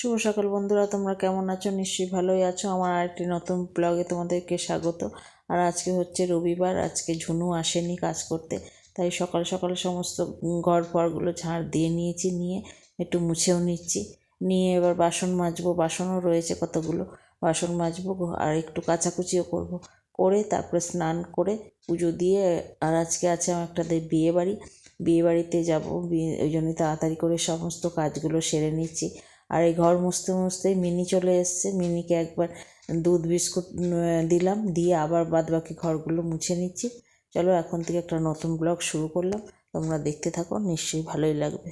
শুভ সকাল বন্ধুরা, তোমরা কেমন আছো? নিশ্চয়ই ভালোই আছো। আমার আরেকটি নতুন ব্লগে তোমাদেরকে স্বাগত। আর আজকে হচ্ছে রবিবার, আজকে ঝুনু আসেনি কাজ করতে। তাই সকাল সকাল সমস্ত ঘর ফরগুলো ঝাড় দিয়ে নিয়েছি, নিয়ে একটু মুছেও নিচ্ছি। নিয়ে এবার বাসন মাজবো, বাসনও রয়েছে কতগুলো। বাসন মাজবো আর একটু কাচাকুচিও করব। করে তারপরে স্নান করে পুজো দিয়ে, আর আজকে আছে আমার একটা বিয়ে বাড়ি বিয়ে বাড়িতে যাব ওই জন্যই তাড়াতাড়ি করে সমস্ত কাজগুলো সেরে নিচ্ছি। আর এই ঘর মুছতে মুছতেই মিনি চলে এসছে। মিনিকে একবার দুধ, বিস্কুট দিলাম, দিয়ে আবার বাদ বাকি ঘরগুলো মুছে নিচ্ছি। চলো এখন থেকে একটা নতুন ব্লগ শুরু করলাম। তোমরা দেখতে থাকো, নিশ্চয়ই ভালোই লাগবে।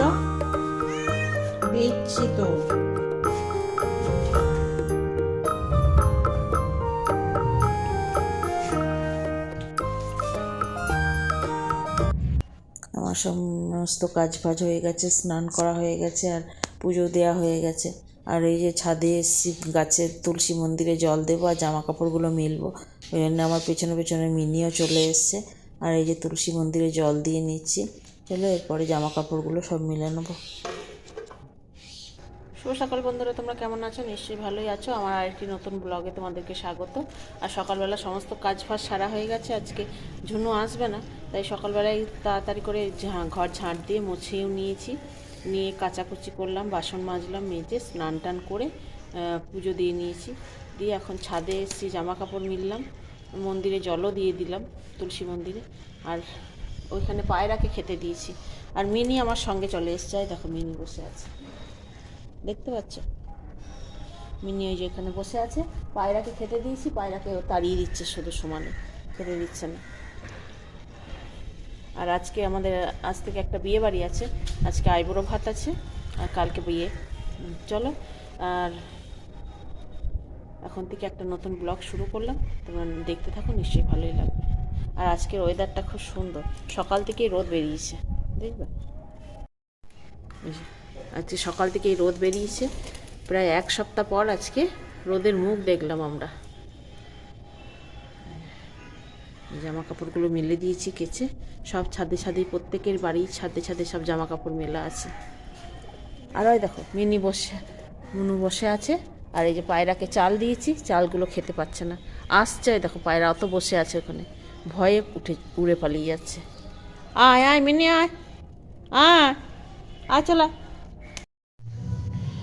চ চ তো। আমার সমস্ত কাজ ফাজ হয়ে গেছে, স্নান করা হয়ে গেছে আর পুজো দেওয়া হয়ে গেছে। আর এই যে ছাদে এসছি গাছের তুলসী মন্দিরে জল দেবো আর জামা কাপড়গুলো মেলবো। ওই জন্য আমার পেছনে পেছনে মিনিও চলে এসছে। আর এই যে তুলসী মন্দিরে জল দিয়ে নিচ্ছি। চলো, এরপরে জামা কাপড়গুলো সব মিলে নেব। শুভ সকাল বন্ধুরা, তোমরা কেমন আছো? নিশ্চয়ই ভালোই আছো। আমার আরেকটি নতুন ব্লগে তোমাদেরকে স্বাগত। আর সকালবেলা সমস্ত কাজ ফাজ সারা হয়ে গেছে, আজকে ঝুনু আসবে না। তাই সকালবেলায় তাড়াতাড়ি করে ঘর ঝাঁট দিয়ে মুছেও নিয়েছি। নিয়ে কাচাকুচি করলাম, বাসন মাজলাম, মেজে স্নান টান করে পুজো দিয়ে নিয়েছি। দিয়ে এখন ছাদে এসেছি জামা কাপড় মিললাম, মন্দিরে জলও দিয়ে দিলাম, তুলসী মন্দিরে। আর ওইখানে পায়রাকে খেতে দিয়েছি। আর মিনি আমার সঙ্গে চলে এসছে। দেখো মিনি বসে আছে। দেখতে পাচ্ছ? মিনি ওই যে এখানে বসে আছে। পায়রাকে খেতে দিয়েছি। পায়রাকে তাড়িয়ে দিচ্ছে শুধু সমানে। খেতে দিচ্ছে না। আর আজকে আমাদের, আজ থেকে একটা বিয়ে বাড়ি আছে। আজকে আইবুড়ো ভাত আছে। আর কালকে বিয়ে। চলো। আর এখন থেকে একটা নতুন ব্লগ শুরু করলাম। তোমরা দেখতে থাকো, নিশ্চয়ই ভালোই লাগবে। আর আজকের ওয়েদারটা খুব সুন্দর। সকাল থেকেই রোদ বেরিয়েছে। দেখবে? আজকে সকাল থেকেই রোদ বেরিয়েছে। প্রায় এক সপ্তাহ পর আজকে রোদের মুখ দেখলাম আমরা। জামা কাপড়গুলো মেলে দিয়েছি কেচে। সব ছাদে ছাদে, প্রত্যেকের বাড়ির ছাদে ছাদে সব জামা কাপড় মেলা আছে। আর ওই দেখো, মিনি বসে, মুনু বসে আছে। আর এই যে পায়রাকে চাল দিয়েছি, চালগুলো খেতে পাচ্ছে না। আসছে দেখো, পায়রা অত বসে আছে ওখানে। ভয়ে উঠে, উড়ে পালিয়ে যাচ্ছে। আয় আয়, মিনি, আয়। আয়। আয়, চলা।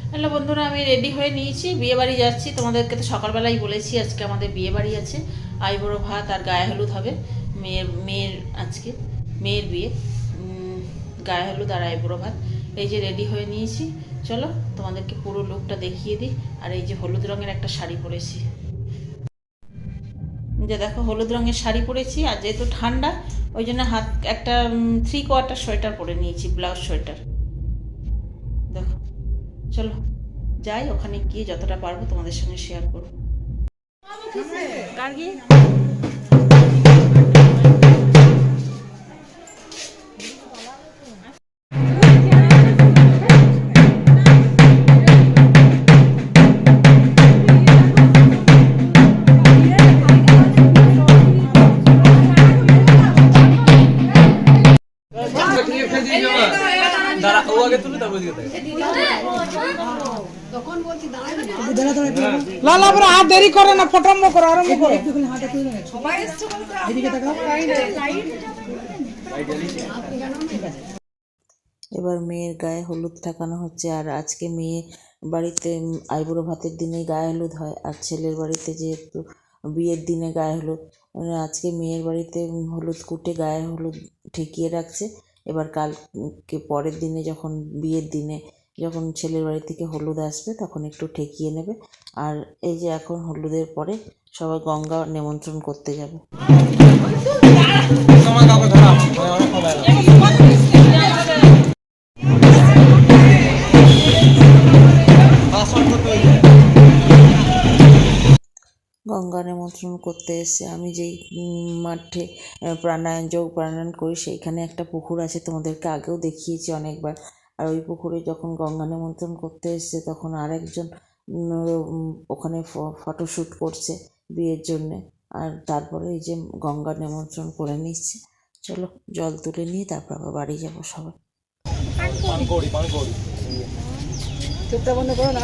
হ্যালো বন্ধুরা, আমি রেডি হয়ে নিয়েছি বিয়ে বাড়ি যাচ্ছি। তোমাদেরকে তো সকালবেলাই বলেছি, আজকে আমাদের বিয়ে বাড়ি আছে। আইবুড়ো ভাত আর গায়ে হলুদ হবে। মেয়ের মেয়ের আজকে, মেয়ের বিয়ে। গায়ে হলুদ আর আইবুড়ো ভাত। এই যে রেডি হয়ে নিয়েছি। চলো তোমাদেরকে পুরো লুকটা দেখিয়ে দিই। আর এই যে হলুদ রঙের একটা শাড়ি পরেছি। যে দেখো হলুদ রঙের শাড়ি পরেছি আর যেহেতু ঠান্ডা, ওই জন্য হাত, একটা থ্রি কোয়ার্টার সোয়েটার পরে নিয়েছি, ব্লাউজ সোয়েটার। দেখো, চলো, যাই, ওখানে গিয়ে যতটা পারব তোমাদের সঙ্গে শেয়ার করব। দেরি করে না ফটাম্ব করো, আরম্ভ করো। এবার মেয়ের গায়ে হলুদ ঠাকানো হচ্ছে, আর আজকে মেয়ে বাড়িতে আইবুড়ো ভাতের দিনে গায়ে হলুদ হয়, আর ছেলের বাড়িতে যেহেতু বিয়ের দিনে গায়ে হলুদ মানে আজকে মেয়ের বাড়িতে হলুদ কুটে গায়ে হলুদ ঠেকিয়ে রাখছে। এবার কালকে পরের দিনে যখন বিয়ের দিনে যখন ছেলের বাড়ি থেকে হলুদ আসবে তখন একটু ঠেকিয়ে নেবে। আর এই যে এখন হলুদের পরে সবাই গঙ্গা নিমন্ত্রণ করতে যাবে। গঙ্গা নিমন্ত্রণ করতে এসে আমি যেই মাঠে প্রাণায়াম, যোগ প্রাণায়াম করি, সেইখানে একটা পুকুর আছে তোমাদেরকে আগেও দেখিয়েছি অনেকবার। আর ওই পুকুরে যখন গঙ্গা নিমন্ত্রণ করতে এসছে তখন আরেকজন ওখানে ফটোশ্যুট করছে বিয়ের জন্যে। আর তারপরে এই যে গঙ্গা নিমন্ত্রণ করে নিচ্ছে। চলো জল তুলে নিয়ে তারপর আবার বাড়ি যাব সবাই। পানকৌড়ি পানকৌড়ি চোখটা বন্ধ করো না।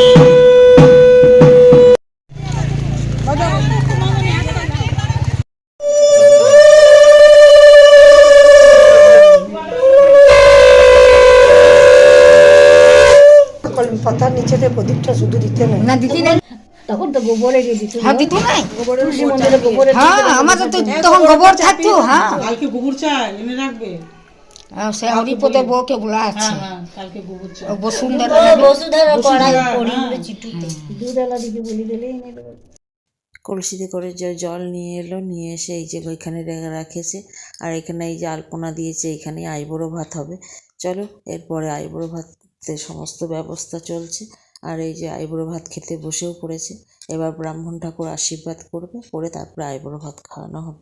পাতার নিচেতে প্রদীপটা শুধু দিতে নেই। না দিতে নাই। তখন তো গোবরে দিয়ে দিত হ্যাঁ দিতে নাই। তুলসী মন্দিরে গোবরে হ্যাঁ আমাদের তো তখন গোবর থাকতো হ্যাঁ। কালকে গোবর চাই এনে রাখবে? হ্যাঁ, সে হরিপদের বউকে বলা আছে। হ্যাঁ কালকে গোবর চাই। ও বসুন্ধরা কড়াই পড়ি চিটুতে দুধওয়ালা দিকে বলি গেলে এনে দেবে কলসিতে করে যে জল নিয়ে এলো নিয়ে এসে এই যে ওইখানে রাখেছে। আর এখানে এই যে আলপনা দিয়েছে এখানে আইবুড়ো ভাত হবে। চলো এরপরে আইবুড়ো ভাতের সমস্ত ব্যবস্থা চলছে আর এই যে আইবুড়ো ভাত খেতে বসেও পড়েছে এবার ব্রাহ্মণ ঠাকুর আশীর্বাদ করবে করে তারপরে আইবুড়ো ভাত খাওয়ানো হবে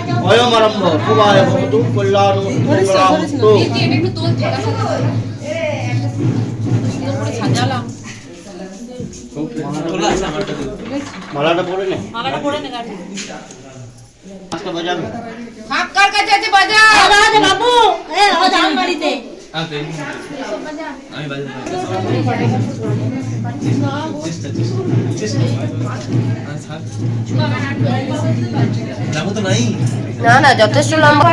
অয়মারম্ভ শুভায় ভবতু কল্যাণ মালাটা পরে নে। মালাটা পরে নে আজকে বাজাবে বাবু। এ, আজ আম বাড়িতে। না না যথেষ্ট লম্বা।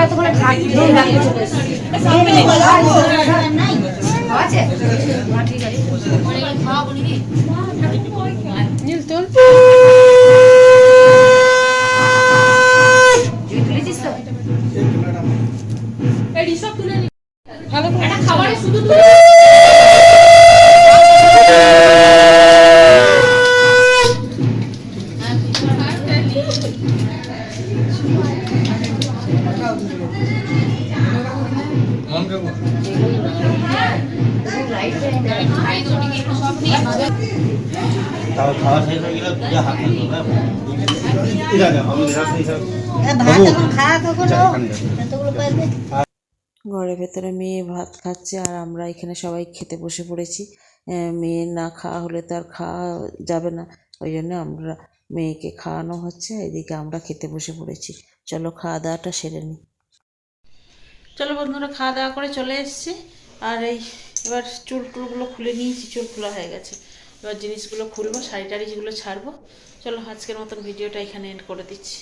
মন রাখব তাও খাওয়া শেষ হয়ে গেলে পূজা হাত ধরবে। ভাত এখন খাওয়া কখন? এতগুলো পারবে? ঘরের ভেতরে মেয়ে ভাত খাচ্ছে আর আমরা এখানে সবাই খেতে বসে পড়েছি। মেয়ে না খাওয়া হলে তো আর খাওয়া যাবে না। ওই জন্য আমরা মেয়েকে খাওয়ানো হচ্ছে, এদিকে আমরা খেতে বসে পড়েছি। চলো খাওয়া দাওয়াটা সেরে নিই চলো বন্ধুরা, খাওয়া দাওয়া করে চলে এসেছি। আর এই, এবার চুল টুলগুলো খুলে নিয়েছি, চুল খোলা হয়ে গেছে। এবার জিনিসগুলো খুলবো শাড়ি টাড়ি যেগুলো ছাড়বো। চলো আজকের মতন ভিডিওটা এখানে এন্ড করে দিচ্ছি।